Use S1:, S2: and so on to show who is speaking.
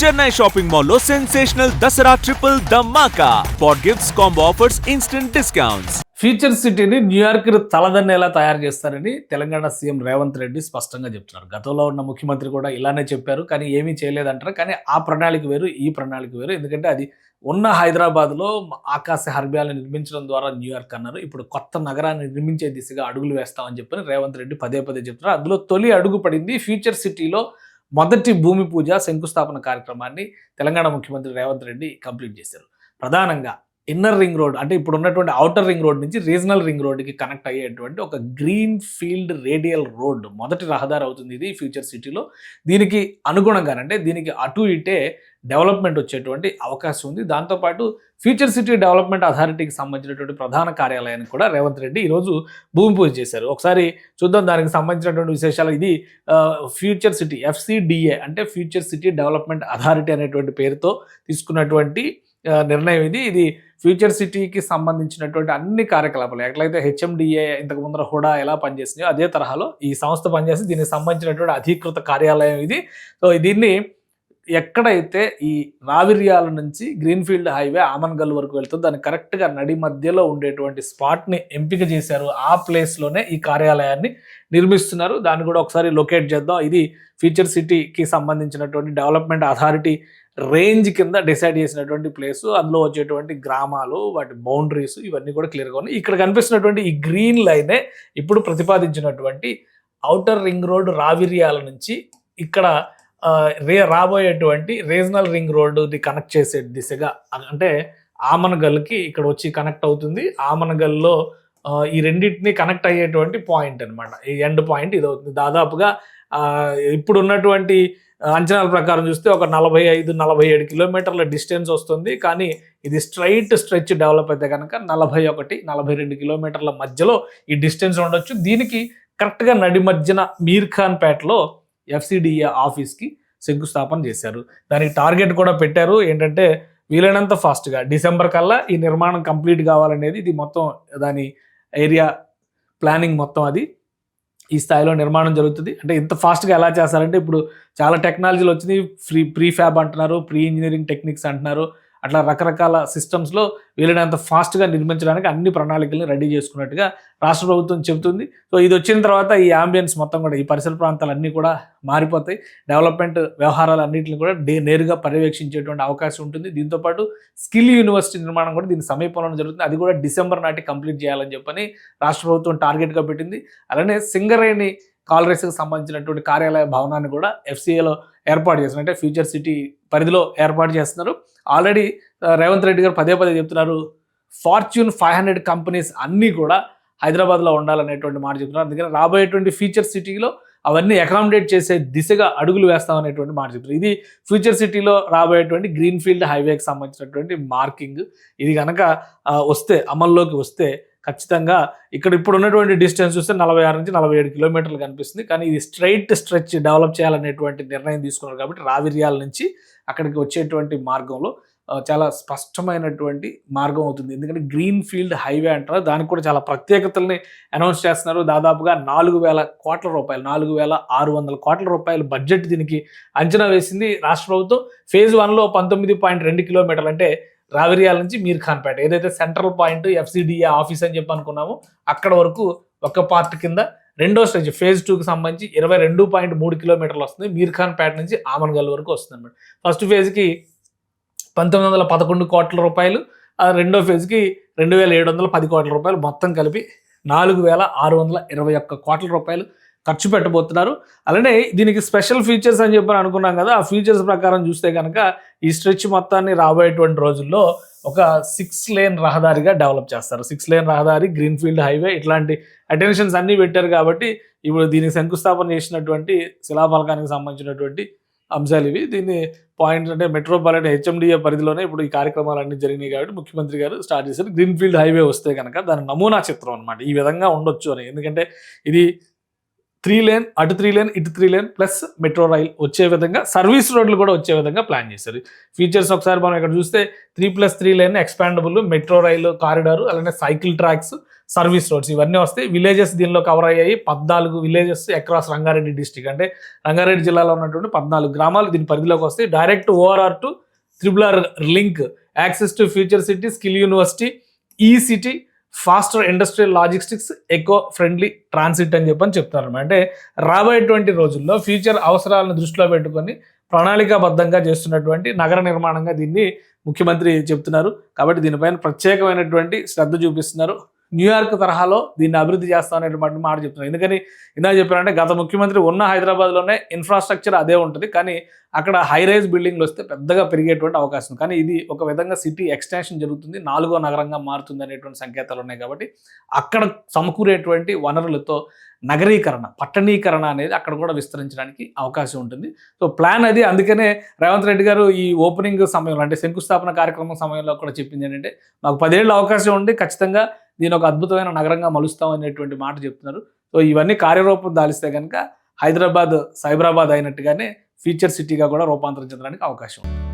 S1: Chennai shopping మాల్లో sensational Dasara triple Dhamaka for gifts combo offers instant discounts
S2: future సిటీని New York తలదన్నేలా తయారు చేస్తారని తెలంగాణ సీఎం రేవంత్ రెడ్డి స్పష్టంగా చెప్తున్నారు. గతంలో ఉన్న ముఖ్యమంత్రి కూడా ఇలానే చెప్పారు కానీ ఏమీ చేయలేదంటారు. కానీ ఆ ప్రణాళిక వేరు ఈ ప్రణాళిక వేరు. ఎందుకంటే అది ఉన్న హైదరాబాద్లో ఆకాశ హర్బ్యాలను నిర్మించడం ద్వారా న్యూయార్క్ అన్నారు. ఇప్పుడు కొత్త నగరాన్ని నిర్మించే దిశగా అడుగులు వేస్తామని చెప్పని రేవంత్ రెడ్డి పదే పదే చెప్తున్నారు. అందులో తొలి అడుగు పడింది ఫ్యూచర్ సిటీలో మొదటి భూమి పూజ శంకుస్థాపన కార్యక్రమాన్ని తెలంగాణ ముఖ్యమంత్రి రేవంత్ రెడ్డి కంప్లీట్ చేశారు. ప్రధానంగా ఇన్నర్ రింగ్ రోడ్ అంటే ఇప్పుడు ఉన్నటువంటి అవుటర్ రింగ్ రోడ్ నుంచి రీజనల్ రింగ్ రోడ్కి కనెక్ట్ అయ్యేటువంటి ఒక గ్రీన్ ఫీల్డ్ రేడియల్ రోడ్ మొదటి రహదారి అవుతుంది ఇది ఫ్యూచర్ సిటీలో. దీనికి అనుగుణంగా అంటే దీనికి అటు ఇటే డెవలప్మెంట్ వచ్చేటువంటి అవకాశం ఉంది. దాంతోపాటు ఫ్యూచర్ సిటీ డెవలప్మెంట్ అథారిటీకి సంబంధించినటువంటి ప్రధాన కార్యాలయానికి కూడా రేవంత్ రెడ్డి ఈరోజు భూమి పూజ చేశారు. ఒకసారి చూద్దాం దానికి సంబంధించినటువంటి విశేషాలు. ఇది ఫ్యూచర్ సిటీ ఎఫ్సిడిఏ అంటే ఫ్యూచర్ సిటీ డెవలప్మెంట్ అథారిటీ అనేటువంటి పేరుతో తీసుకున్నటువంటి నిర్ణయం ఇది. ఇది ఫ్యూచర్ సిటీకి సంబంధించినటువంటి అన్ని కార్యకలాపాలు. ఎట్లయితే హెచ్ఎండిఏ ఇంతకు ముందర హుడా ఎలా పనిచేసిందో అదే తరహాలో ఈ సంస్థ పనిచేసి దీనికి సంబంధించినటువంటి అధీకృత కార్యాలయం ఇది. సో దీన్ని ఎక్కడైతే ఈ నావిర్యాల నుంచి గ్రీన్ఫీల్డ్ హైవే ఆమన్గల్ వరకు వెళ్తుందో దాని కరెక్ట్గా నడి మధ్యలో ఉండేటువంటి స్పాట్ని ఎంపిక చేశారు. ఆ ప్లేస్లోనే ఈ కార్యాలయాన్ని నిర్మిస్తున్నారు. దాన్ని కూడా ఒకసారి లొకేట్ చేద్దాం. ఇది ఫ్యూచర్ సిటీకి సంబంధించినటువంటి డెవలప్మెంట్ అథారిటీ రేంజ్ కింద డిసైడ్ చేసినటువంటి ప్లేస్ అందులో వచ్చేటువంటి గ్రామాలు వాటి బౌండరీస్ ఇవన్నీ కూడా క్లియర్గా ఉన్నాయి. ఇక్కడ కనిపిస్తున్నటువంటి ఈ గ్రీన్ లైనే ఇప్పుడు ప్రతిపాదించినటువంటి ఔటర్ రింగ్ రోడ్ రావిర్యాల నుంచి ఇక్కడ రే రాబోయేటువంటి రీజనల్ రింగ్ రోడ్డుది కనెక్ట్ చేసే దిశగా అంటే ఆమనగల్కి ఇక్కడ వచ్చి కనెక్ట్ అవుతుంది. ఆమనగల్లో ఈ రెండింటిని కనెక్ట్ అయ్యేటువంటి పాయింట్ అనమాట ఈ ఎండ్ పాయింట్ ఇది అవుతుంది దాదాపుగా ఇప్పుడు ఉన్నటువంటి అంచనాల ప్రకారం చూస్తే ఒక నలభై ఐదు నలభై ఏడు కిలోమీటర్ల డిస్టెన్స్ వస్తుంది. కానీ ఇది స్ట్రైట్ స్ట్రెచ్ డెవలప్ అయితే కనుక నలభై ఒకటి నలభై రెండు కిలోమీటర్ల మధ్యలో ఈ డిస్టెన్స్ ఉండొచ్చు. దీనికి కరెక్ట్గా నడి మధ్యన మీర్ ఖాన్ పేటలో ఎఫ్సిడిఏ ఆఫీస్కి శంకుస్థాపన చేశారు. దానికి టార్గెట్ కూడా పెట్టారు. ఏంటంటే వీలైనంత ఫాస్ట్గా డిసెంబర్ కల్లా ఈ నిర్మాణం కంప్లీట్ కావాలనేది ఇది మొత్తం దాని ఏరియా ప్లానింగ్ మొత్తం అది. ఈ స్థాయిలో నిర్మాణం జరుగుతుంది. అంటే ఇంత ఫాస్ట్గా ఎలా చేస్తారంటే ఇప్పుడు చాలా టెక్నాలజీలు వచ్చినాయి ఫ్రీ ప్రీ ఫ్యాబ్ అంటున్నారు ప్రీ ఇంజనీరింగ్ టెక్నిక్స్ అంటున్నారు. అట్లా రకరకాల సిస్టమ్స్లో వీలైనంత ఫాస్ట్గా నిర్మించడానికి అన్ని ప్రణాళికల్ని రెడీ చేసుకున్నట్టుగా రాష్ట్ర ప్రభుత్వం చెబుతుంది. సో ఇది వచ్చిన తర్వాత ఈ అంబియన్స్ మొత్తం కూడా ఈ పరిసర ప్రాంతాలు అన్నీ కూడా మారిపోతాయి. డెవలప్మెంట్ వ్యవహారాలు అన్నింటిని కూడా డే నేరుగా పర్యవేక్షించేటువంటి అవకాశం ఉంటుంది. దీంతోపాటు స్కిల్ యూనివర్సిటీ నిర్మాణం కూడా దీని సమీపంలో జరుగుతుంది. అది కూడా డిసెంబర్ నాటి కంప్లీట్ చేయాలని చెప్పని రాష్ట్ర ప్రభుత్వం టార్గెట్గా పెట్టింది. అలానే సింగరేణి కాలరీస్కి సంబంధించినటువంటి కార్యాలయ భవనాన్ని కూడా ఎఫ్సీఏలో ఏర్పాటు చేస్తున్నారు. అంటే ఫ్యూచర్ సిటీ పరిధిలో ఏర్పాటు చేస్తున్నారు. ఆల్రెడీ రేవంత్ రెడ్డి గారు పదే పదే చెప్తున్నారు. ఫార్చ్యూన్ ఫైవ్ హండ్రెడ్ కంపెనీస్ అన్నీ కూడా హైదరాబాద్లో ఉండాలనేటువంటి మాట చెప్తున్నారు. అందుకని రాబోయేటువంటి ఫ్యూచర్ సిటీలో అవన్నీ అకామిడేట్ చేసే దిశగా అడుగులు వేస్తామనేటువంటి మాట చెప్తున్నారు. ఇది ఫ్యూచర్ సిటీలో రాబోయేటువంటి గ్రీన్ ఫీల్డ్ హైవేకి సంబంధించినటువంటి మార్కింగ్ ఇది కనుక వస్తే అమల్లోకి వస్తే ఖచ్చితంగా ఇక్కడ ఇప్పుడు ఉన్నటువంటి డిస్టెన్స్ చూస్తే నలభై ఆరు నుంచి నలభై ఏడు కిలోమీటర్లు కనిపిస్తుంది. కానీ ఇది స్ట్రైట్ స్ట్రెచ్ డెవలప్ చేయాలనేటువంటి నిర్ణయం తీసుకున్నారు కాబట్టి రావిర్యాల నుంచి అక్కడికి వచ్చేటువంటి మార్గంలో చాలా స్పష్టమైనటువంటి మార్గం అవుతుంది. ఎందుకంటే గ్రీన్ ఫీల్డ్ హైవే అంటారు. దానికి కూడా చాలా ప్రత్యేకతల్ని అనౌన్స్ చేస్తున్నారు. దాదాపుగా నాలుగు వేల కోట్ల రూపాయలు నాలుగు వేల ఆరు వందల కోట్ల రూపాయల బడ్జెట్ దీనికి అంచనా వేసింది రాష్ట్ర ప్రభుత్వం. ఫేజ్ వన్లో పంతొమ్మిది పాయింట్ రెండు కిలోమీటర్లు అంటే రావిరియాల నుంచి మీర్ఖాన్పేట. ఏదైతే సెంట్రల్ పాయింట్ ఎఫ్సిడిఏ ఆఫీస్ అని చెప్పి అనుకున్నామో అక్కడ వరకు ఒక పార్ట్ కింద రెండో స్టేజ్ ఫేజ్ టూకి సంబంధించి ఇరవై రెండు పాయింట్ మూడు కిలోమీటర్లు వస్తుంది. మీర్ఖాన్పేట నుంచి ఆమన్గల్ వరకు వస్తుంది అనమాట ఫస్ట్ ఫేజ్కి పంతొమ్మిది వందల పదకొండు కోట్ల రూపాయలు రెండో ఫేజ్కి రెండు వేల ఏడు వందల పది కోట్ల రూపాయలు మొత్తం కలిపి నాలుగు వేల ఆరు వందల ఇరవై ఒక్క కోట్ల రూపాయలు. ఖర్చు పెట్టబోతున్నారు. అలానే దీనికి స్పెషల్ ఫీచర్స్ అని చెప్పి అనుకున్నాం కదా ఆ ఫీచర్స్ ప్రకారం చూస్తే కనుక ఈ స్ట్రెచ్ మొత్తాన్ని రాబోయేటువంటి రోజుల్లో ఒక సిక్స్ లేన్ రహదారిగా డెవలప్ చేస్తారు. సిక్స్ లేన్ రహదారి గ్రీన్ఫీల్డ్ హైవే ఇట్లాంటి అటెన్షన్స్ అన్నీ పెట్టారు కాబట్టి ఇప్పుడు దీనికి శంకుస్థాపన చేసినటువంటి శిలాఫలకానికి సంబంధించినటువంటి అంశాలు ఇవి. దీన్ని పాయింట్ అంటే మెట్రోపాలిటన్ హెచ్ఎండిఏ పరిధిలోనే ఇప్పుడు ఈ కార్యక్రమాలు అన్ని జరిగినాయి కాబట్టి ముఖ్యమంత్రి గారు స్టార్ట్ చేశారు. గ్రీన్ఫీల్డ్ హైవే వస్తే కనుక దాని నమూనా చిత్రం అనమాట ఈ విధంగా ఉండొచ్చు అని. ఎందుకంటే ఇది త్రీ లేన్ అటు త్రీ లేన్ ఇటు three lane plus metro rail వచ్చే విధంగా సర్వీస్ రోడ్లు కూడా వచ్చే విధంగా ప్లాన్ చేశారు. ఫీచర్స్ ఒకసారి మనం ఇక్కడ చూస్తే three plus three lane expandable metro rail corridor అలానే సైకిల్ ట్రాక్స్ సర్వీస్ రోడ్స్ ఇవన్నీ వస్తాయి విలేజెస్ దీనిలో కవర్ అయ్యాయి. పద్నాలుగు విలేజెస్ అక్రాస్ రంగారెడ్డి డిస్టిక్ అంటే రంగారెడ్డి జిల్లాలో ఉన్నటువంటి పద్నాలుగు గ్రామాలు దీని పరిధిలోకి వస్తాయి direct ORR to triple R link access to future city skill university ఈ city faster industrial logistics eco friendly transit అని చెప్పని చెప్తారు అంటే రాబోయేటువంటి రోజుల్లో ఫ్యూచర్ అవసరాలను దృష్టిలో పెట్టుకొని ప్రణాళికాబద్ధంగా చేస్తున్నటువంటి నగర నిర్మాణంగా దీన్ని ముఖ్యమంత్రి చెప్తున్నారు. కాబట్టి దీనిపైన ప్రత్యేకమైనటువంటి శ్రద్ధ చూపిస్తున్నారు. న్యూయార్క్ తరహాలో దీన్ని అభివృద్ధి చేస్తా అనేటువంటి మాట చెప్తున్నారు. ఎందుకని? ఇందాక చెప్పారంటే గత ముఖ్యమంత్రి ఉన్న హైదరాబాద్లోనే ఇన్ఫ్రాస్ట్రక్చర్ అదే ఉంటుంది. కానీ అక్కడ హై రైజ్ బిల్డింగ్లు వస్తే పెద్దగా పెరిగేటువంటి అవకాశం కానీ ఇది ఒక విధంగా సిటీ ఎక్స్టెన్షన్ జరుగుతుంది. నాలుగో నగరంగా మారుతుంది అనేటువంటి సంకేతాలు ఉన్నాయి కాబట్టి అక్కడ సమకూరేటువంటి వనరులతో నగరీకరణ పట్టణీకరణ అనేది అక్కడ కూడా విస్తరించడానికి అవకాశం ఉంటుంది. సో ప్లాన్ అది. అందుకనే రేవంత్ రెడ్డి గారు ఈ ఓపెనింగ్ సమయంలో అంటే శంకుస్థాపన కార్యక్రమం సమయంలో కూడా చెప్పింది ఏంటంటే మాకు పదేళ్ళు అవకాశం ఉండి ఖచ్చితంగా దీని ఒక అద్భుతమైన నగరంగా మలుస్తాం అనేటువంటి మాట చెప్తున్నారు. సో ఇవన్నీ కార్యరూపం దాలిస్తే కనుక హైదరాబాద్ సైబరాబాద్ అయినట్టుగానే ఫీచర్ సిటీగా కూడా రూపాంతరం చెందడానికి అవకాశం ఉంది.